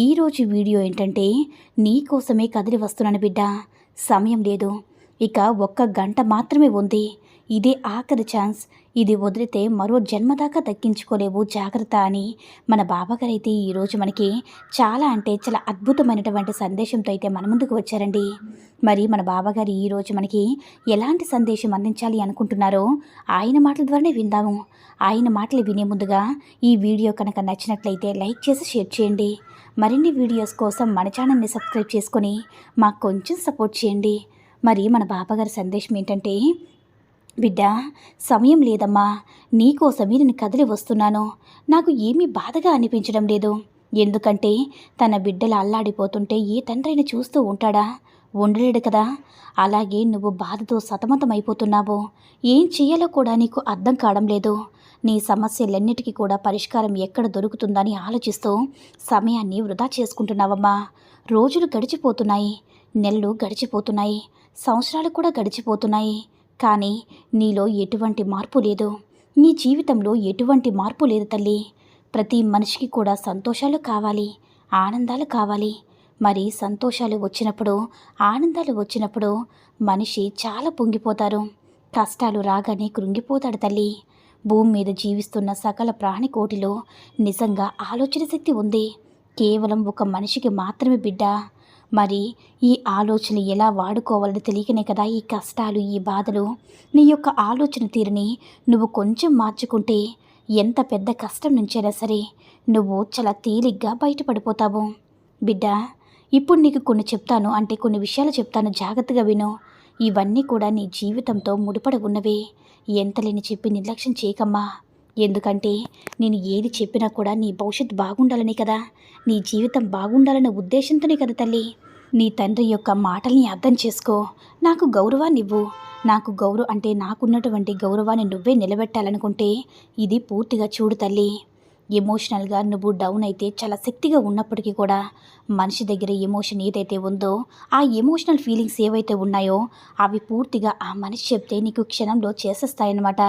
ఈరోజు వీడియో ఏంటంటే నీ కోసమే కదిలి వస్తున్నాను బిడ్డ. సమయం లేదు. ఇక ఒక్క గంట మాత్రమే ఉంది. ఇదే ఆఖరి ఛాన్స్. ఇది వదిలితే మరో జన్మదాకా దక్కించుకోలేవు జాగ్రత్త అని మన బాబాగారు అయితే ఈరోజు మనకి చాలా అంటే చాలా అద్భుతమైనటువంటి సందేశంతో అయితే మన ముందుకు వచ్చారండి. మరి మన బాబాగారు ఈరోజు మనకి ఎలాంటి సందేశం అందించాలి అనుకుంటున్నారో ఆయన మాటల ద్వారానే విందాము. ఆయన మాటలు వినే ముందుగా ఈ వీడియో కనుక నచ్చినట్లయితే లైక్ చేసి షేర్ చేయండి. మరిన్ని వీడియోస్ కోసం మన ఛానల్ని సబ్స్క్రైబ్ చేసుకొని మాకు కొంచెం సపోర్ట్ చేయండి. మరి మన బాబాగారి సందేశం ఏంటంటే బిడ్డ సమయం లేదమ్మా. నీకోసమే నేను కదిలి వస్తున్నాను. నాకు ఏమీ బాధగా అనిపించడం లేదు. ఎందుకంటే తన బిడ్డలు అల్లాడిపోతుంటే ఏ తండ్రైనా చూస్తూ ఉంటాడా? ఉండలేడు కదా. అలాగే నువ్వు బాధతో సతమతమైపోతున్నావు. ఏం చేయాలో కూడా నీకు అర్థం కావడం లేదు. నీ సమస్యలన్నిటికీ కూడా పరిష్కారం ఎక్కడ దొరుకుతుందని ఆలోచిస్తూ సమయాన్ని వృధా చేసుకుంటున్నావమ్మా. రోజులు గడిచిపోతున్నాయి నెలలు గడిచిపోతున్నాయి సంవత్సరాలు కూడా గడిచిపోతున్నాయి. కానీ నీలో ఎటువంటి మార్పు లేదు. నీ జీవితంలో ఎటువంటి మార్పు లేదు తల్లి. ప్రతి మనిషికి కూడా సంతోషాలు కావాలి ఆనందాలు కావాలి. మరి సంతోషాలు వచ్చినప్పుడు ఆనందాలు వచ్చినప్పుడు మనిషి చాలా పొంగిపోతారు. కష్టాలు రాగానే కృంగిపోతాడు తల్లి. భూమి మీద జీవిస్తున్న సకల ప్రాణికోటిలో నిజంగా ఆలోచన శక్తి ఉంది. కేవలం ఒక మనిషికి మాత్రమే బిడ్డ. మరి ఈ ఆలోచన ఎలా వాడుకోవాలని తెలియకనే కదా ఈ కష్టాలు ఈ బాధలు? నీ యొక్క ఆలోచన తీరుని నువ్వు కొంచెం మార్చుకుంటే ఎంత పెద్ద కష్టం నుంచైనా సరే నువ్వు చాలా తేలిగ్గా బయటపడిపోతావు. బిడ్డ ఇప్పుడు నీకు కొన్ని చెప్తాను అంటే కొన్ని విషయాలు చెప్తాను జాగ్రత్తగా విను. ఇవన్నీ కూడా నీ జీవితంతో ముడిపడి ఉన్నవే. ఎంతలేని చెప్పి నిర్లక్ష్యం చేయకమ్మా. ఎందుకంటే నేను ఏది చెప్పినా కూడా నీ భవిష్యత్తు బాగుండాలని కదా. నీ జీవితం బాగుండాలనే ఉద్దేశంతోనే కదా తల్లి. నీ తండ్రి యొక్క మాటల్ని అర్థం చేసుకో. నాకు గౌరవాన్ని ఇవ్వు. నాకు గౌరవం అంటే నాకున్నటువంటి గౌరవాన్ని నువ్వే నిలబెట్టాలనుకుంటే ఇది పూర్తిగా చూడు తల్లి. ఎమోషనల్గా నువ్వు డౌన్ అయితే చాలా శక్తిగా ఉన్నప్పటికీ కూడా మనిషి దగ్గర ఎమోషన్ ఏదైతే ఉందో ఆ ఎమోషనల్ ఫీలింగ్స్ ఏవైతే ఉన్నాయో అవి పూర్తిగా ఆ మనిషి చెప్తే నీకు క్షణంలో చేసేస్తాయన్నమాట.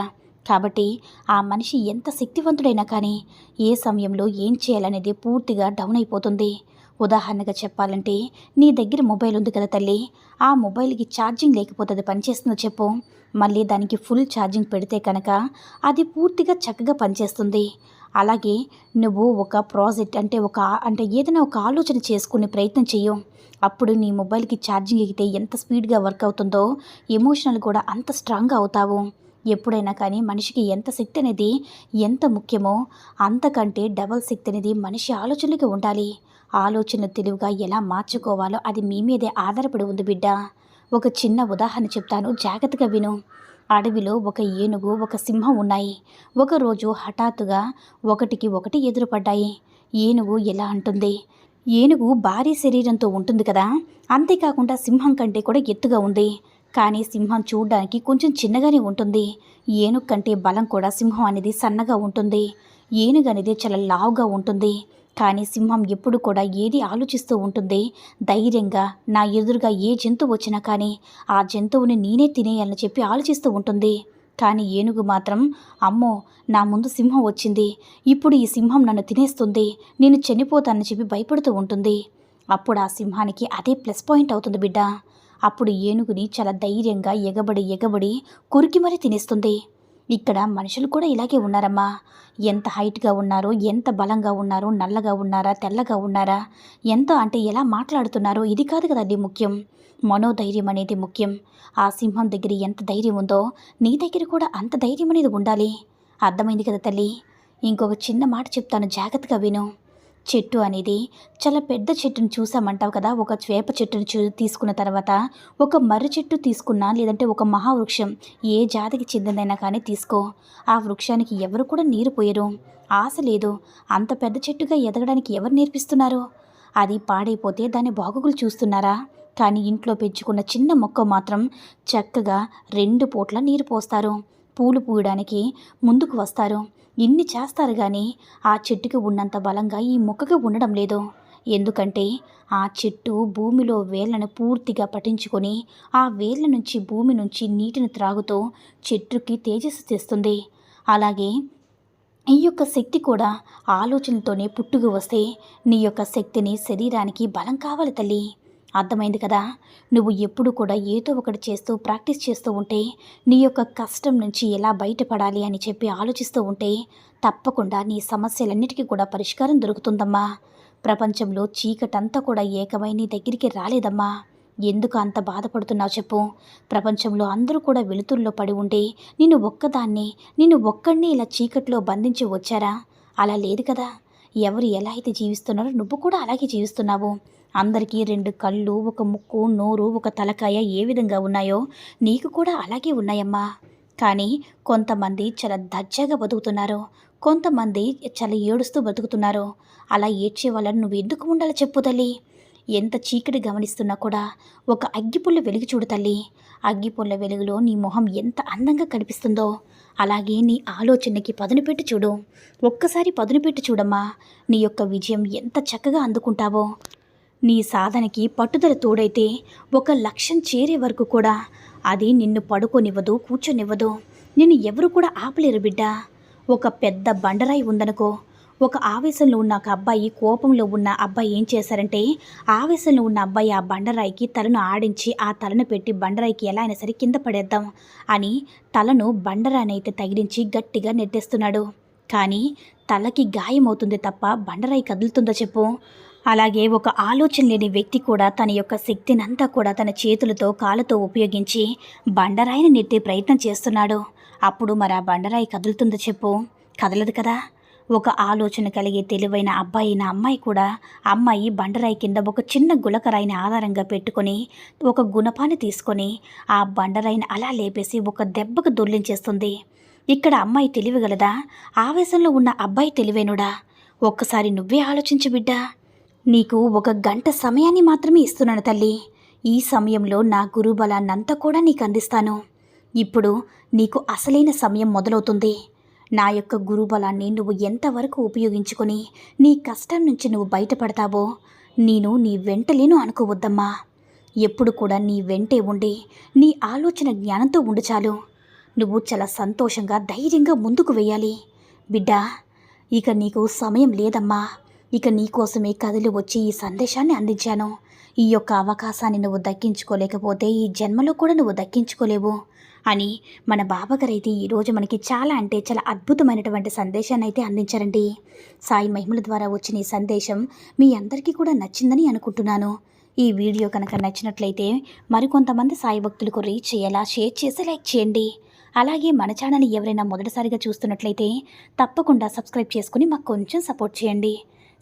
కాబట్టి ఆ మనిషి ఎంత శక్తివంతుడైనా కానీ ఏ సమయంలో ఏం చేయాలనేది పూర్తిగా డౌన్ అయిపోతుంది. ఉదాహరణగా చెప్పాలంటే నీ దగ్గర మొబైల్ ఉంది కదా తల్లి ఆ మొబైల్కి ఛార్జింగ్ లేకపోతే అది పనిచేస్తుందో చెప్పు. మళ్ళీ దానికి ఫుల్ ఛార్జింగ్ పెడితే కనుక అది పూర్తిగా చక్కగా పనిచేస్తుంది అలాగే నువ్వు ఒక ప్రాజెక్ట్ అంటే ఒక అంటే ఏదైనా ఒక ఆలోచన చేసుకునే ప్రయత్నం చెయ్యు. అప్పుడు నీ మొబైల్కి ఛార్జింగ్ ఎగితే ఎంత స్పీడ్గా వర్క్ అవుతుందో ఎమోషనల్ కూడా అంత స్ట్రాంగ్గా అవుతావు. ఎప్పుడైనా కానీ మనిషికి ఎంత శక్తి అనేది ఎంత ముఖ్యమో అంతకంటే డబల్ శక్తి అనేది మనిషి ఆలోచనలకి ఉండాలి. ఆలోచన తెలివిగా ఎలా మార్చుకోవాలో అది మీ మీదే ఆధారపడి ఉంది బిడ్డ. ఒక చిన్న ఉదాహరణ చెప్తాను జాగ్రత్తగా విను. అడవిలో ఒక ఏనుగు ఒక సింహం ఉన్నాయి. ఒకరోజు హఠాత్తుగా ఒకటికి ఒకటి ఎదురుపడ్డాయి. ఏనుగు ఎలా అంటుంది? ఏనుగు భారీ శరీరంతో ఉంటుంది కదా. అంతేకాకుండా సింహం కంటే కూడా ఎత్తుగా ఉంది. కానీ సింహం చూడడానికి కొంచెం చిన్నగానే ఉంటుంది. ఏనుగు కంటే బలం కూడా సింహం అనేది సన్నగా ఉంటుంది. ఏనుగు అనేది చాలా లావుగా ఉంటుంది. కానీ సింహం ఎప్పుడు కూడా ఏది ఆలోచిస్తూ ఉంటుంది? ధైర్యంగా నా ఎదురుగా ఏ జంతువు వచ్చినా కానీ ఆ జంతువుని నేనే తినేయాలని చెప్పి ఆలోచిస్తూ ఉంటుంది. కానీ ఏనుగు మాత్రం అమ్మో నా ముందు సింహం వచ్చింది. ఇప్పుడు ఈ సింహం నన్ను తినేస్తుంది. నేను చనిపోతానని చెప్పి భయపడుతూ ఉంటుంది. అప్పుడు ఆ సింహానికి అదే ప్లస్ పాయింట్ అవుతుంది బిడ్డ. అప్పుడు ఏనుగుని చాలా ధైర్యంగా ఎగబడి ఎగబడి కురికి మరీ తినేస్తుంది. ఇక్కడ మనుషులు కూడా ఇలాగే ఉన్నారమ్మా. ఎంత హైట్గా ఉన్నారో ఎంత బలంగా ఉన్నారో నల్లగా ఉన్నారా తెల్లగా ఉన్నారా ఎంత అంటే ఎలా మాట్లాడుతున్నారో ఇది కాదు కదండి ముఖ్యం. మనోధైర్యం అనేది ముఖ్యం. ఆ సింహం దగ్గర ఎంత ధైర్యం ఉందో నీ దగ్గర కూడా అంత ధైర్యం అనేది ఉండాలి. అర్థమైంది కదా తల్లి? ఇంకొక చిన్న మాట చెప్తాను జాగ్రత్తగా విను. చెట్టు అనేది చాలా పెద్ద చెట్టును చూసామంటావు కదా ఒక వేప చెట్టును చూ తీసుకున్న తర్వాత ఒక మర్రి చెట్టు తీసుకున్నా లేదంటే ఒక మహావృక్షం ఏ జాతికి చెందిందైనా కానీ తీసుకో. ఆ వృక్షానికి ఎవరు కూడా నీరు పోయరు. ఆశ లేదు. అంత పెద్ద చెట్టుగా ఎదగడానికి ఎవరు నేర్పిస్తున్నారు? అది పాడైపోతే దాని బాగుగులు చూస్తున్నారా? కానీ ఇంట్లో పెంచుకున్న చిన్న మొక్క మాత్రం చక్కగా రెండు పూట్ల నీరు పోస్తారు. పూలు పూయడానికి ముందుకు వస్తారు. ఇన్ని చేస్తారు కానీ ఆ చెట్టుకి ఉన్నంత బలంగా ఈ మొక్కకి ఉండడం లేదు. ఎందుకంటే ఆ చెట్టు భూమిలో వేళ్ళను పూర్తిగా పట్టించుకొని ఆ వేళ్ళ నుంచి భూమి నుంచి నీటిని త్రాగుతూ చెట్టుకి తేజస్సు తెస్తుంది. అలాగే ఈ యొక్క శక్తి కూడా ఆలోచనలతోనే పుట్టుకు వస్తే నీ యొక్క శక్తిని శరీరానికి బలం కావాలి తల్లి. అర్థమైంది కదా? నువ్వు ఎప్పుడు కూడా ఏదో ఒకటి చేస్తూ ప్రాక్టీస్ చేస్తూ ఉంటే నీ యొక్క కష్టం నుంచి ఎలా బయటపడాలి అని చెప్పి ఆలోచిస్తూ ఉంటే తప్పకుండా నీ సమస్యలన్నిటికీ కూడా పరిష్కారం దొరుకుతుందమ్మా. ప్రపంచంలో చీకటంతా కూడా ఏకమై నీ దగ్గరికి రాలేదమ్మా. ఎందుకు అంత బాధపడుతున్నావు చెప్పు? ప్రపంచంలో అందరూ కూడా వెలుతుల్లో పడి ఉండి నిన్ను ఒక్కదాన్ని నిన్ను ఒక్కడిని ఇలా చీకట్లో బంధించి వచ్చారా? అలా లేదు కదా. ఎవరు ఎలా అయితే జీవిస్తున్నారో నువ్వు కూడా అలాగే జీవిస్తున్నావు. అందరికీ రెండు కళ్ళు ఒక ముక్కు నోరు ఒక తలకాయ ఏ విధంగా ఉన్నాయో నీకు కూడా అలాగే ఉన్నాయమ్మా. కానీ కొంతమంది చాలా దర్జాగా బతుకుతున్నారు. కొంతమంది చాలా ఏడుస్తూ బతుకుతున్నారు. అలా ఏడ్చే వాళ్ళని నువ్వు ఎందుకు ఉండాలి చెప్పు తల్లి. ఎంత చీకటి గమనిస్తున్నా కూడా ఒక అగ్గిపుల్ల వెలుగు చూడు తల్లి. అగ్గిపుల్ల వెలుగులో నీ మొహం ఎంత అందంగా కనిపిస్తుందో. అలాగే నీ ఆలోచనకి పదును పెట్టి చూడు. ఒక్కసారి పదును పెట్టి చూడమ్మా. నీ యొక్క విజయం ఎంత చక్కగా అందుకుంటావో. నీ సాధనకి పట్టుదల తోడైతే ఒక లక్ష్యం చేరే వరకు కూడా అది నిన్ను పడుకోనివ్వదు కూర్చొనివ్వదు. నిన్ను ఎవరు కూడా ఆపలేరు బిడ్డ. ఒక పెద్ద బండరాయి ఉందనుకో ఒక ఆవేశంలో ఉన్న ఒక అబ్బాయి కోపంలో ఉన్న అబ్బాయి ఏం చేశారంటే ఆవేశంలో ఉన్న అబ్బాయి ఆ బండరాయికి తలను ఆడించి ఆ తలను పెట్టి బండరాయికి ఎలా అయినా సరే కింద పడేద్దాం అని తలను బండరాయినైతే తగిలించి గట్టిగా నెట్టేస్తున్నాడు. కానీ తలకి గాయమవుతుంది తప్ప బండరాయి కదులుతుందో చెప్పు. అలాగే ఒక ఆలోచన లేని వ్యక్తి కూడా తన యొక్క శక్తినంతా కూడా తన చేతులతో కాళ్ళతో ఉపయోగించి బండరాయిని నెట్టే ప్రయత్నం చేస్తున్నాడు. అప్పుడు మరి ఆ బండరాయి కదులుతుందో చెప్పు. కదలదు కదా. ఒక ఆలోచన కలిగే తెలివైన అబ్బాయి నా అమ్మాయి కూడా అమ్మాయి బండరాయి కింద ఒక చిన్న గులకరాయిని ఆధారంగా పెట్టుకొని ఒక గుణపాన్ని తీసుకొని ఆ బండరాయిని అలా లేపేసి ఒక దెబ్బకు దొర్లించేస్తుంది. ఇక్కడ అమ్మాయి తెలివిగలదా ఆవేశంలో ఉన్న అబ్బాయి తెలివేనుడా? ఒక్కసారి నువ్వే ఆలోచించు బిడ్డా. నీకు ఒక గంట సమయాన్ని మాత్రమే ఇస్తున్నాను తల్లి. ఈ సమయంలో నా గురుబలాన్నంతా కూడా నీకు అందిస్తాను. ఇప్పుడు నీకు అసలైన సమయం మొదలవుతుంది. నా యొక్క గురుబలాన్ని నువ్వు ఎంతవరకు ఉపయోగించుకొని నీ కష్టం నుంచి నువ్వు బయటపడతావో నేను నీ వెంటలేను అనుకోవద్దమ్మా. ఎప్పుడు కూడా నీ వెంటే ఉండి నీ ఆలోచన జ్ఞానంతో ఉండు చాలు. నువ్వు చాలా సంతోషంగా ధైర్యంగా ముందుకు వెయ్యాలి. బిడ్డా ఇక నీకు సమయం లేదమ్మా. ఇక నీకోసమే కదిలి వచ్చి ఈ సందేశాన్ని అందించాను. ఈ యొక్క అవకాశాన్ని నువ్వు దక్కించుకోలేకపోతే ఈ జన్మలో కూడా నువ్వు దక్కించుకోలేవు అని మన బాబాగారు అయితే ఈరోజు మనకి చాలా అంటే చాలా అద్భుతమైనటువంటి సందేశాన్ని అయితే అందించారండి. సాయి మహిమల ద్వారా వచ్చిన ఈ సందేశం మీ అందరికీ కూడా నచ్చిందని అనుకుంటున్నాను. ఈ వీడియో కనుక నచ్చినట్లయితే మరికొంతమంది సాయి భక్తులకు రీచ్ అయ్యేలా షేర్ చేసి లైక్ చేయండి. అలాగే మన ఛానల్ని ఎవరైనా మొదటిసారిగా చూస్తున్నట్లయితే తప్పకుండా సబ్స్క్రైబ్ చేసుకుని మాకు కొంచెం సపోర్ట్ చేయండి.